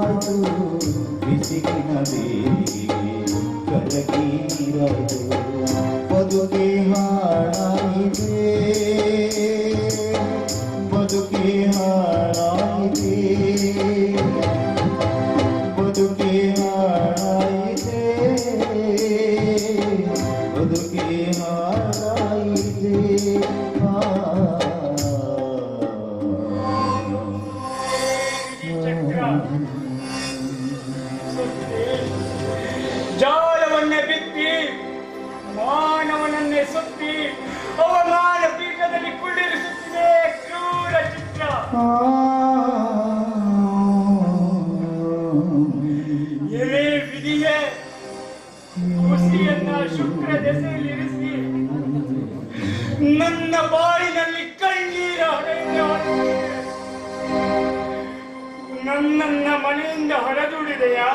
అటు విసిగిన కలకీరదు పొదుగే ಸುತ್ತಿ ಅವಮಾನ ಪೀಠದಲ್ಲಿ ಕುಳ್ಳಿರಿಸುತ್ತಿದೆ ಕ್ರೂರ ಚಿತ್ರ. ಎಲೆ ವಿಧಿಯೇ ಖುಷಿಯನ್ನ ಶುಕ್ರ ದೆಸೆಯಲ್ಲಿರಿಸಿ ನನ್ನ ಬಾಳಿನಲ್ಲಿ ಕಣ್ಣೀರ ನನ್ನನ್ನ ಮನೆಯಿಂದ ಹೊರದೂಡಿದೆಯಾ?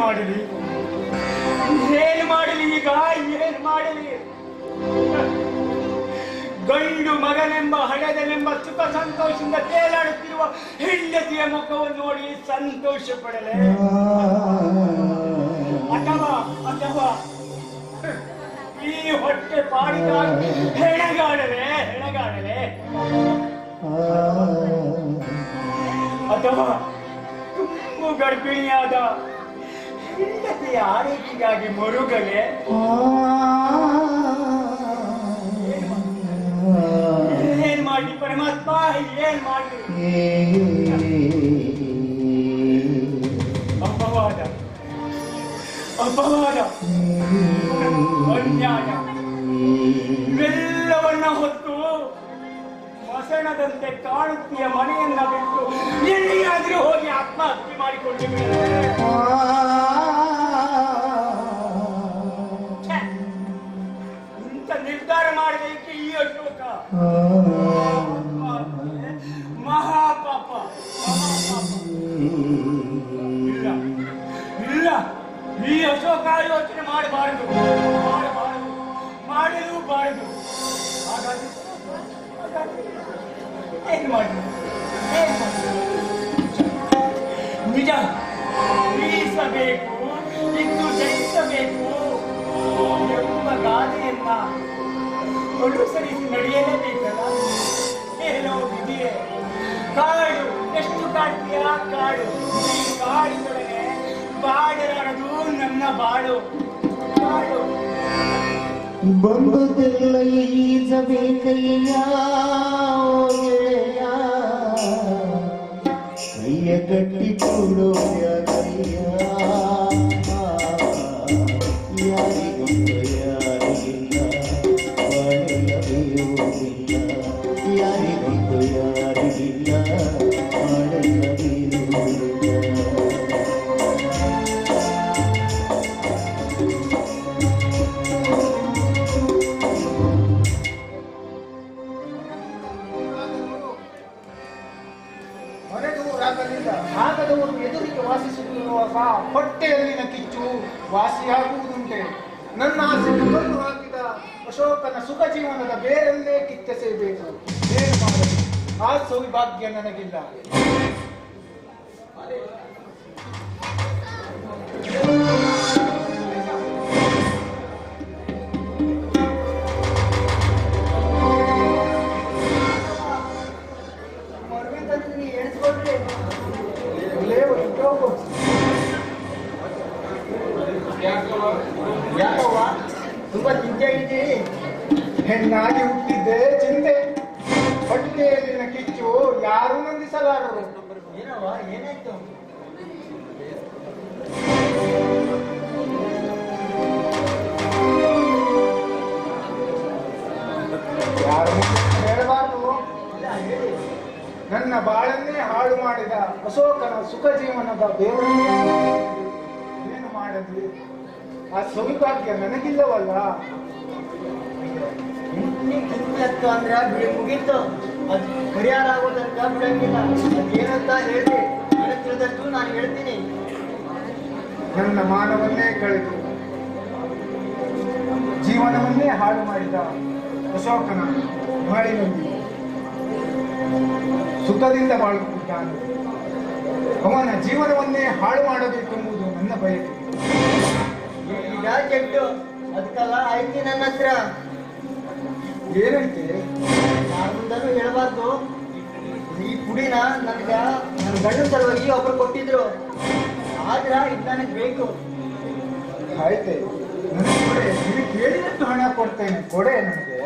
ಮಾಡಲಿ? ಏನು ಮಾಡಲಿ ಈಗ? ಏನು ಮಾಡಲಿ? ಗಂಡು ಮಗನೆಂಬ ಹಣದನೆಂಬ ಸುಖ ಸಂತೋಷದಿಂದ ತೇಲಾಡುತ್ತಿರುವ ಹೆಂಡತಿಯ ಮುಖವನ್ನು ನೋಡಿ ಸಂತೋಷ ಪಡಲೆ. ಅಥವಾ ಅಥವಾ, ಈ ಹೊಟ್ಟೆ ಪಾಡಿದ ಹೆಣಗಾಡಲೆ ಹೆಣಗಾಡಲೆ. ಅಥವಾ, ತುಂಬು ಗರ್ಭಿಣಿಯಾದ ಹೆಂಡತಿಯ ಆರೈಕೆಗಾಗಿ ಮರುಗಳೇ? ಏನ್ ಮಾಡಿ ಪರಮಾತ್ಮ? ಏನ್ ಮಾಡಿ ಅಪವಾದ. ಅಪವಾದ. ಅನ್ಯಾಯ. ಇವೆಲ್ಲವನ್ನ ಹೊತ್ತು ಮಸಣದಂತೆ ಕಾಣುತ್ತೀಯ ಮನೆಯನ್ನ ಬಿಟ್ಟು ಎಲ್ಲಿಯಾದ್ರೂ ಹೋಗಿ ಆತ್ಮಹತ್ಯೆ ಮಾಡಿಕೊಂಡು ಮಹಾಪಾಪ ಇಲ್ಲ ಇಲ್ಲ ಈ ಯೋಚನೆ ಮಾಡಬಾರದು ಮಾಡಬಾರದು ಮಾಡಲೂಬಾರದು ಹಾಗಾದ್ರೆ ಏನ್ ಮಾಡಿ? ನಿಜ ಬೀಸಬೇಕು ಇದ್ದು ಜಯಿಸಬೇಕು ಎಂಬ ಗಾದೆಯನ್ನ ಅನುಸರಿಸಿ ನಡೆಯಲೇಬೇಕಲ್ಲ ಏನೋ ಕಾಡು, ಎಷ್ಟು ಕಾಡ್ತೀಯ ಕಾಡು. ಈ ಕಾಡಿನೊಳಗೆ ಬಾಡಲಾರದು ನನ್ನ ಬಾಳು. ಬಾಳು. ಬಂಬುದೆಲ್ಲ ಗೆಳೆಯ. ಕೈಯ ಕಟ್ಟಿ ಕೊಡೋಯ್ಯ ಯಾರಿಗೊಂದು ಆ ಸೌಭಾಗ್ಯ ನನಗಿಲ್ಲ. ನನ್ನ ಬಾಳನ್ನೇ ಹಾಳು ಮಾಡಿದ ಅಶೋಕನ ಸುಖ ಜೀವನದ ದೇವರು ಏನು ಮಾಡಲಿ ಆ ಸೌಭಾಗ್ಯ ನನಗಿಲ್ಲವಲ್ಲ? ಕಿತ್ತತ್ತು ಅಂದ್ರೆ ಬಿಳಿ ಮುಗೀತು ಅದು ಪರಿಹಾರ ಆಗೋದಕ್ಕ ಬಿಡಂಗಿಲ್ಲ. ಏನಂತ ಹೇಳಿ ನನಗೆ ತಿಳಿದಷ್ಟು ನಾನು ಹೇಳ್ತೀನಿ. ನನ್ನ ಮಾನವನ್ನೇ ಕಳೆದು ಜೀವನವನ್ನೇ ಹಾಳು ಮಾಡಿದ ಅಶೋಕನ ಬಾಳಿನಲ್ಲಿ ಸುಖದಿಂದ ಬಾಳುತ್ತಿದ್ದಾನೆ. ಅವನ ಜೀವನವನ್ನೇ ಹಾಳು ಮಾಡಬೇಕೆಂಬುದು ನನ್ನ ಬಯಕೆ. ಈಗ ಕೆಟ್ಟು ಅದಕ್ಕೆಲ್ಲ ಐತಿ ನನ್ನ ಹತ್ರ. ಏನಂತೆ? ನಾನು ಹೇಳಬಾರ್ದು. ಈ ಪುಡಿನ ನನಗೆ ನನ್ನ ಗಂಡನ ಸಲುವಾಗಿ ಒಬ್ರು ಕೊಟ್ಟಿದ್ರು. ಆದ್ರ ಇದು ನನಗೆ ಬೇಕು. ಆಯ್ತೆ. ನನ್ನ ಕೊಡೆ. ಕೇಳಿದಷ್ಟು ಹಣ ಕೊಡ್ತೇನೆ. ಕೊಡೆ ನನಗೆ.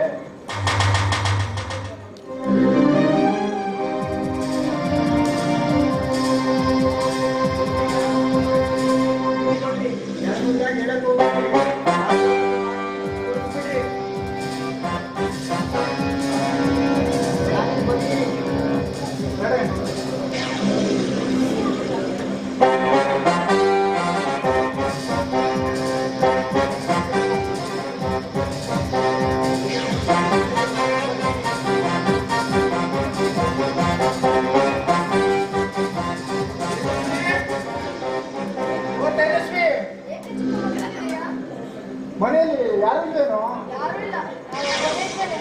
ಮನೆಯಲ್ಲಿ ಯಾರು ಇಲ್ವೇನೋ ಯಾರೂ ಇಲ್ಲ. ನಾನು ಒಬ್ಬನೇ ಇದ್ದೇನೆ.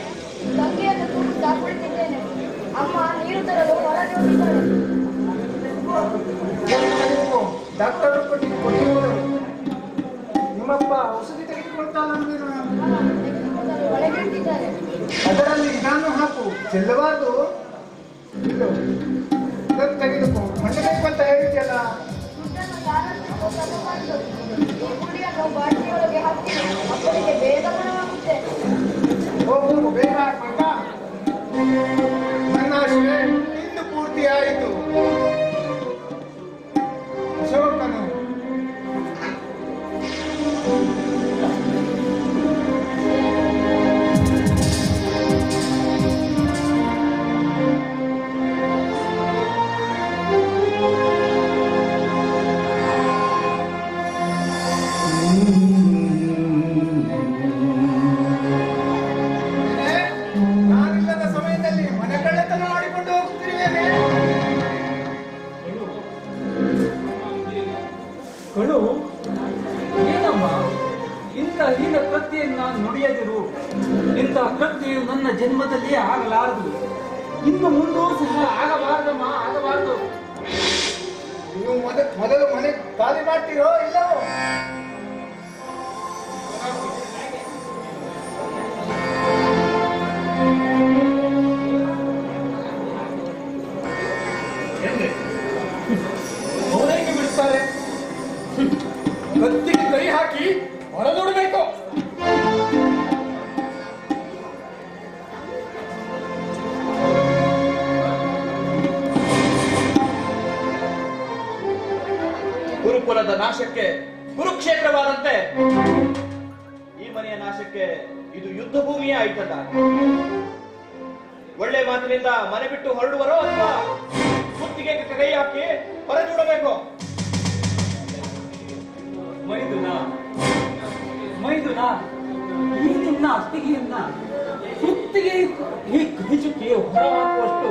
ತಂಗಿಯನ್ನು ಕೂಡಿ ಸಾಕುಳಿತಿದ್ದೇನೆ. ಅಮ್ಮ ನೀರು ತರಲು ಹೊರಗೆ ಹೋಗಿದ್ದಾಳೆ ಡಾಕ್ಟರ್ ನಿಮ್ಮಪ್ಪ ಔಷಧಿ ತೆಗೆದುಕೊಳ್ತಾನೆ ನಾನು ಒಳಗೆ ಇಟ್ಟಿದ್ದಾರೆ. ಅದರಲ್ಲಿ ನಾನು ಹಾಕು. ಚೆಲ್ಲಬಾರ್ದು. ಇಲ್ಲೋ. ಇದನ್ನು ತೆಗೆದುಕೋ. ಮಂಡಬೇಕು ಅಂತ ಹೇಳಿದ್ಯಲ್ಲ ಯಾರತ್ರ ಕೊಟ್ಟರು ಬಂದು ಈ ಪುಡಿಯನ್ನು ಬಾಟಲಿಯೊಳಗೆ ಹಾಕಿ ಮಕ್ಕಳಿಗೆ ಬೇಗ ಗುಣವಾಗುತ್ತೆ ಹೋಗು ಬೇಗ ಹಾಕ್ಬೇಕಾ? ನನ್ನ ಆಶೆ ಇಂದು ಪೂರ್ತಿ ಆಯಿತು. ಕುತ್ತಿಗೆ ಕೈ ಹಾಕಿ ಹೊರದೂಡಬೇಕು ಮೈದುನ ಮೈದುನ ಈ ನಿನ್ನ ಅತ್ತಿಗೆಯನ್ನ ಸುತ್ತಿಗೆ ಈ ಹೊರಹಾಕುವಷ್ಟು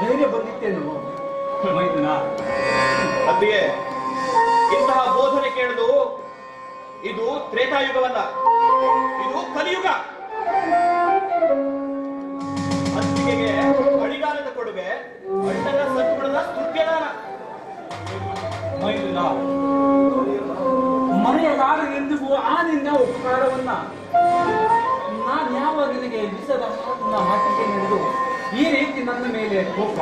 ಧೈರ್ಯ ಬಂದಿತ್ತೇನು ಮೈದುನ. ಅತ್ತಿಗೆ, ಇಂತಹ ಬೋಧನೆ ಕೇಳಿದು ಇದು ತ್ರೇತಾಯುಗವಲ್ಲ. ಇದು ಕಲಿಯುಗ. ಅತ್ತಿಗೆಗೆ ಅಡಿಗಾಲದ ಕೊಡುಗೆ ಮೈದುನ ಮರೆಯಲಾರದೆಂದಿಗೂ ಆ ನಿನ್ನ ಉಪಕಾರವನ್ನ ನಾನು ಯಾವಾಗ ನಿನಗೆ ವಿಷದ ಮಾತನ್ನ ಹಾಕಿದ್ದೇನೆಂದು ಈ ರೀತಿ ನನ್ನ ಮೇಲೆ ಕೋಪ.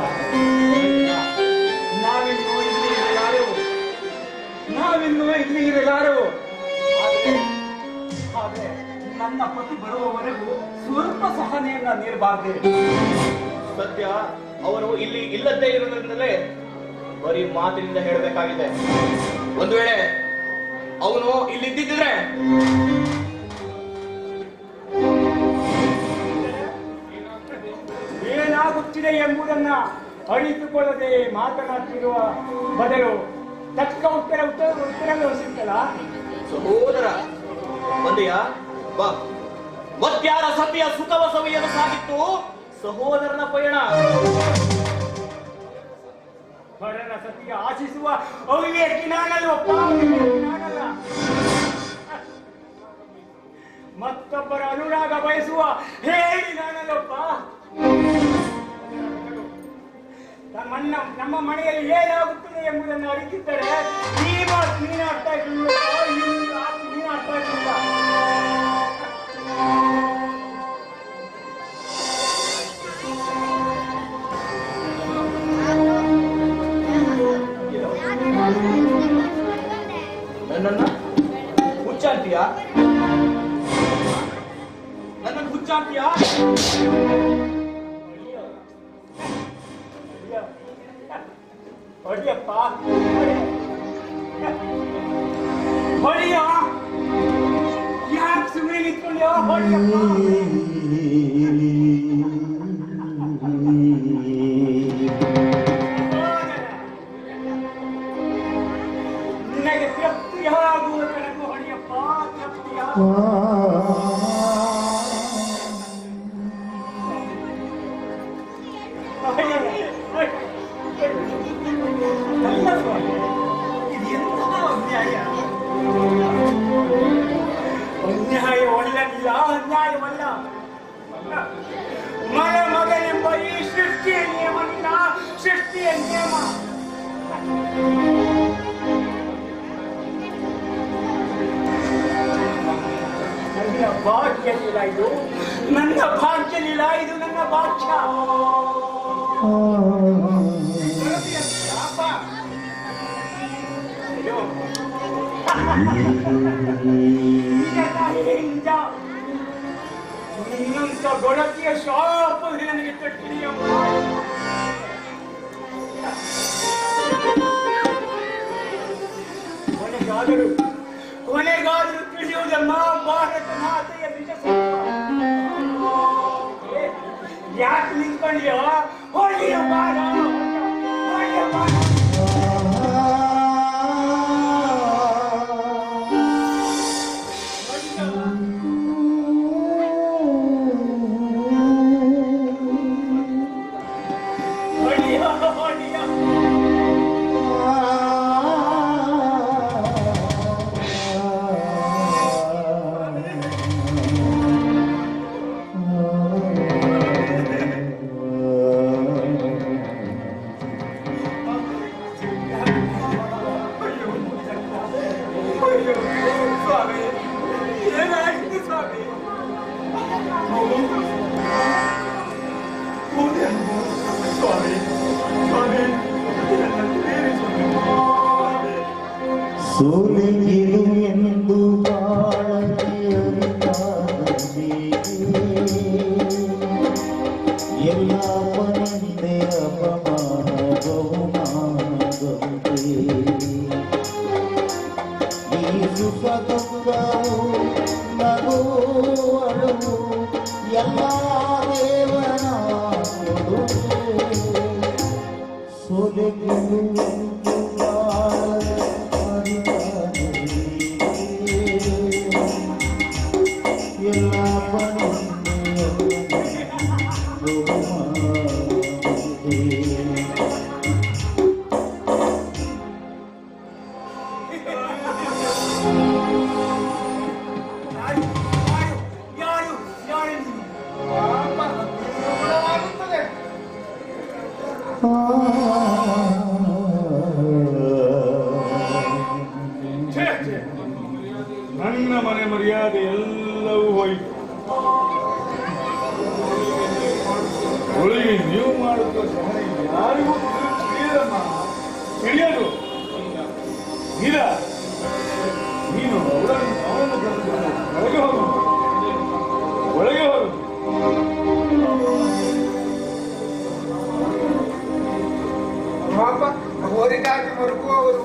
ನಾವಿನ್ನು ಇಲ್ಲಿ ಇರಲಾರೆವು. ನಾವಿನ್ನು ಇಲ್ಲಿ ಇರಲಾರೆವು. ಆದರೆ ನನ್ನ ಪತಿ ಬರುವವರೆಗೂ ಸ್ವಲ್ಪ ಸಹನೆಯನ್ನ ನೀಡಬಾರ್ದೆ. ಸತ್ಯ, ಅವರು ಇಲ್ಲಿ ಇಲ್ಲದ್ದೇ ಇರುವುದರಿಂದಲೇ ಬರೀ ಮಾತಿನಿಂದ ಹೇಳಬೇಕಾಗಿದೆ. ಒಂದು ವೇಳೆ ಅವನು ಇಲ್ಲಿದ್ದಿದ್ರೆ? ಏನಾಗುತ್ತಿದೆ ಎಂಬುದನ್ನ ಅರಿತುಕೊಳ್ಳದೆ ಮಾತನಾಡ್ತಿರುವ ಬದಲು ತಕ್ಕ ಉತ್ತರ ಉತ್ತರ ಉತ್ತರ ಸಿಗ್ತಲ್ಲ ಸಹೋದರ ಬಂದೆಯಾ? ಬಾ. ಮತ್ಯಾರ ಸತಿಯ ಸುಖವ ಸವಿಯನ್ನು ಸಾಗಿತ್ತು ಸಹೋದರನ ಪಯಣ. ಹೊರನ ಸತಿಗೆ ಆಶಿಸುವ ಅವಳಿಗೆ ಮತ್ತೊಬ್ಬರ ಅನುರಾಗ ಬಯಸುವ ಹೇಳಿ ನಾನಲ್ಲಪ್ಪ ತಮ್ಮನ್ನ ನಮ್ಮ ಮನೆಯಲ್ಲಿ ಏನಾಗುತ್ತದೆ ಎಂಬುದನ್ನು ಅರಿತಿದ್ದರೆ ಈ ಮಾತು ನೀನು ಅರ್ಥ ಆಗಿಲ್ಲ ನನ್ನ ನನ್ನನ್ನು ಹುಚ್ಚ ಅಂತೀಯ ಹೊಡಿಯಪ್ಪ. ಹೊಡಿಯ ಯಾಕೆ ಸುಮ್ಮನೆ ನಿಂತ್ಕೊಂಡ್ಯೋ? ಹೊಡಿಯಪ್ಪ. ಅನ್ಯಾಯವಲ್ಲ ಅನ್ಯಾಯವಲ್ಲ ಮನ ಮಗನೆಂಬ ಈ ಸೃಷ್ಟಿಯ ನಿಯಮವಿಲ್ಲ ಸೃಷ್ಟಿಯ ನಿಯಮ ನನ್ನ ಭಾಗ್ಯ ಲೀಲ ಇದು ನನ್ನ ಭಾಗ್ಯ ಲೀಲ ಇದು ನನ್ನ ಭಾಗ್ಯ. ನಿನ್ನಂತ ಗೊಡತಿಯ ಶಾಪ ನನಗೆ ತಟ್ಟಿದೆಯಮ್ಮ ಕೊನೆಗಾದರೂ ಕೊನೆಗಾದರೂ ತಿಳಿಯುವುದಮ್ಮ ಭಾರತ ಮಾತೆಯ ನಿಜ ಸ್ವರೂಪ. ಏ, ಯಾಕೆ ನಿಂತ್ಕೊಂಡಿಯೋ ಹೊಳೆಯ ಬಾರ ಹೊಳೆಯ ಬಾರ ಮರ್ಯಾದೆ ಎಲ್ಲವೂ ಹೋಯಿತು. ಒಳಗೆ ನೀವು ಮಾಡುವ ಸಹನೆ ಯಾರಿಗೂ ತಿಳಿಯದು. ಇಲ್ಲ ನೀನು ಅವಳನ್ನು ಅವನನ್ನು ಕರೆದುಕೊಂಡು ಒಳಗೆ ಹೋಗು. ಒಳಗೆ ಹೋಗು. ಪಾಪ ಅವರಿಗಾಗಿ ಮರುಗುವವರು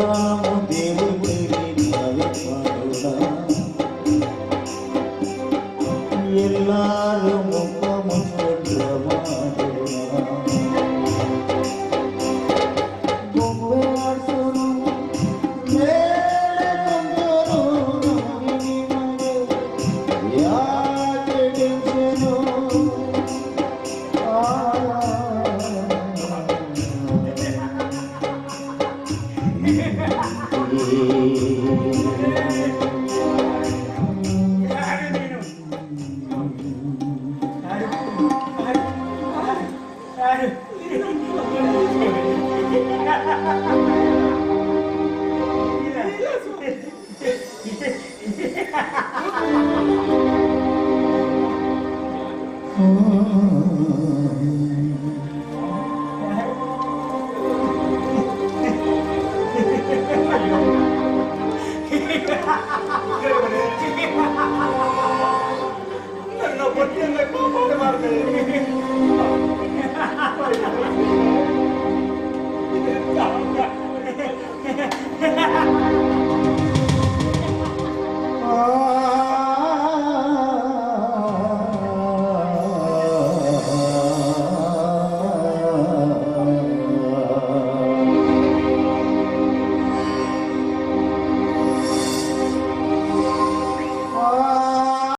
Oh.